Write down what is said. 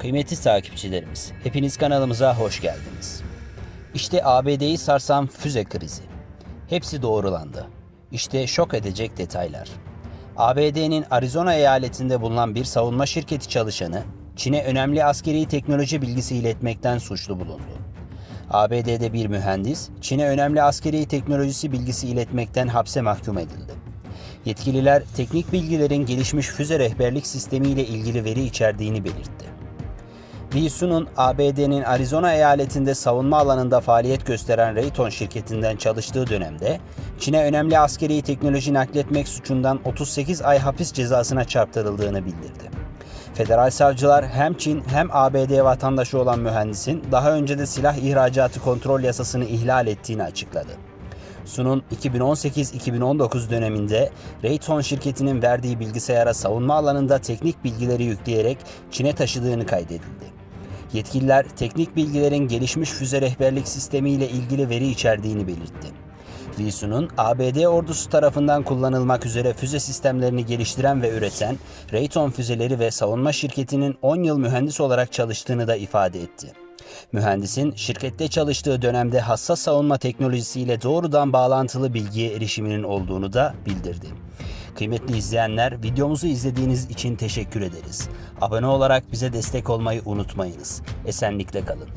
Kıymetli takipçilerimiz, hepiniz kanalımıza hoş geldiniz. İşte ABD'yi sarsan füze krizi. Hepsi doğrulandı. İşte şok edecek detaylar. ABD'nin Arizona eyaletinde bulunan bir savunma şirketi çalışanı, Çin'e önemli askeri teknoloji bilgisi iletmekten suçlu bulundu. ABD'de bir mühendis, Çin'e önemli askeri teknolojisi bilgisi iletmekten hapse mahkum edildi. Yetkililer teknik bilgilerin gelişmiş füze rehberlik sistemiyle ilgili veri içerdiğini belirtti. Lee Su'nun ABD'nin Arizona eyaletinde savunma alanında faaliyet gösteren Raytheon şirketinden çalıştığı dönemde Çin'e önemli askeri teknoloji nakletmek suçundan 38 ay hapis cezasına çarptırıldığını bildirdi. Federal savcılar hem Çin hem ABD vatandaşı olan mühendisin daha önce de silah ihracatı kontrol yasasını ihlal ettiğini açıkladı. Su'nun 2018-2019 döneminde Raytheon şirketinin verdiği bilgisayara savunma alanında teknik bilgileri yükleyerek Çin'e taşıdığını kaydedildi. Yetkililer teknik bilgilerin gelişmiş füze rehberlik sistemiyle ilgili veri içerdiğini belirtti. Lee Su'nun ABD ordusu tarafından kullanılmak üzere füze sistemlerini geliştiren ve üreten Raytheon füzeleri ve savunma şirketinin 10 yıl mühendis olarak çalıştığını da ifade etti. Mühendisin şirkette çalıştığı dönemde hassas savunma teknolojisiyle doğrudan bağlantılı bilgiye erişiminin olduğunu da bildirdi. Kıymetli izleyenler, videomuzu izlediğiniz için teşekkür ederiz. Abone olarak bize destek olmayı unutmayınız. Esenlikle kalın.